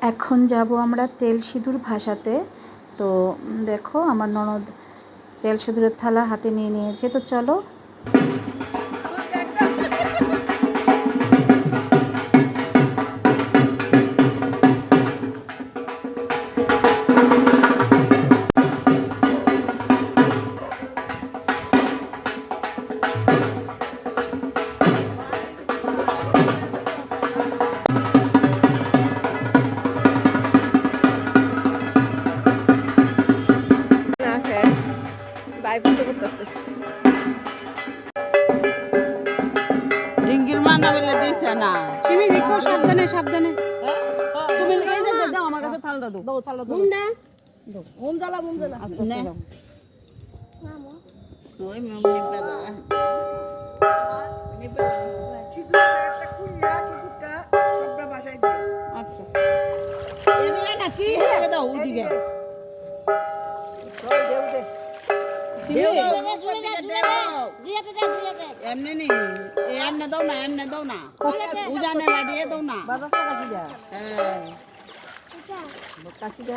এখন যাব আমরা তেল সিঁদুর ভাসাতে। তো দেখো, আমার ননদ তেল সিঁদুরের থালা হাতে নিয়ে নিয়েছে। তো চলো রিঙ্গির মা না বলে দিছে না সিমি দেখো সাবধানে সাবধানে তুমি এই যে দাও আমার কাছে থালটা দাও দাও থালটা দাও না জ্বালা মুম জ্বালা নে ওই মুম নিবে দাও নিবে আচ্ছা এদিকে না কি দাও ওদিকে এমনি নি? এমনি দাও না এমনি দাও না। উজানে বাড়িয়ে দাও না। হ্যাঁ। দিও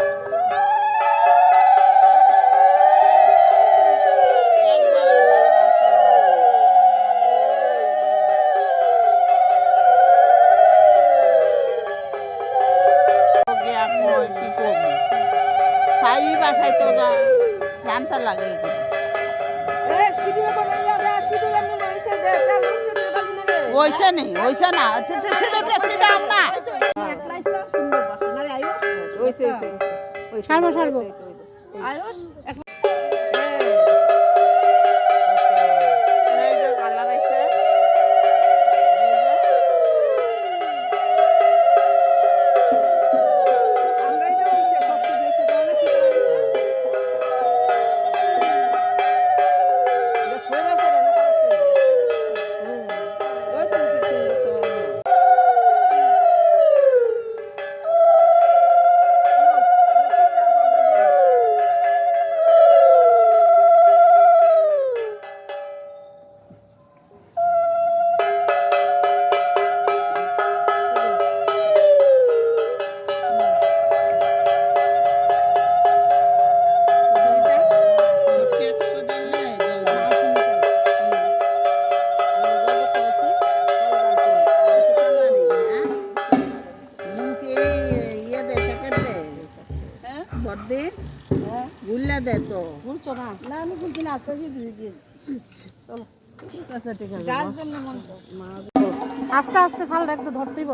সিধু তো না লাগে ওইসে নেই ওইসে না সিলেটে সিলাম না হইছে হইছে সারবো সারবো আয়ুষ এই দে তো। না? না আমি না আস্তে আস্তে দিয়ে দিয়ে চলো। আচ্ছা ঠিক আছে যার জন্য মন আস্তে আস্তে থালটা একটু ধরতেইব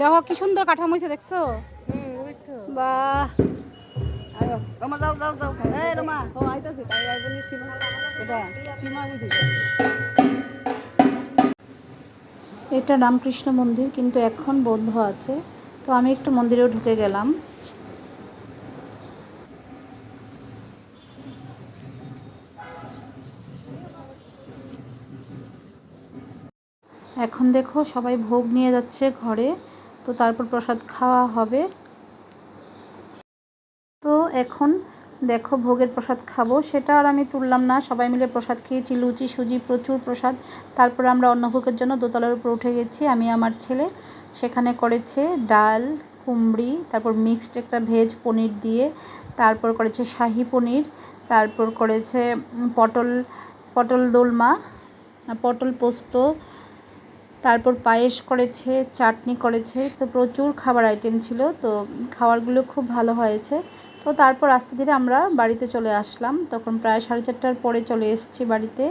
দেখো কি সুন্দর কাঠামো হয়েছে দেখছ? রমা যাও যাও যাও। এই রমা। ও আইতাছে তাই আইবো সীমা। এটা? সীমা বুঝি। এটা রামকৃষ্ণ মন্দির কিন্তু এখন বন্ধ আছে। তো আমি একটু মন্দিরেও ঢুকে গেলাম। এখন দেখো সবাই ভোগ নিয়ে যাচ্ছে ঘরে, তো তারপর প্রসাদ খাওয়া হবে। তো এখন দেখো, ভোগের প্রসাদ খাব। সেটা আর আমি তুললাম না। সবাই মিলে প্রসাদ খেয়েছি, লুচি, সুজি, প্রচুর প্রসাদ। তারপরে আমরা অন্নভোগের জন্য দোতলার উপর উঠে গেছি, আমি, আমার ছেলে। সেখানে করেছে ডাল, কুমড়ি, তারপর মিক্সড একটা ভেজ পনির দিয়ে, তারপর করেছে শাহি পনির, তারপর করেছে পটল পটল দোলমা, পটল পোস্ত তারপর পায়েস করেছে, চাটনি করেছে। তো প্রচুর খাবার আইটেম ছিল, তো খাবারগুলো খুব ভালো হয়েছে। তো তারপর আস্তে ধীরে আমরা বাড়িতে চলে আসলাম। তখন প্রায় সাড়ে চারটার পরে চলে এসেছি বাড়িতে।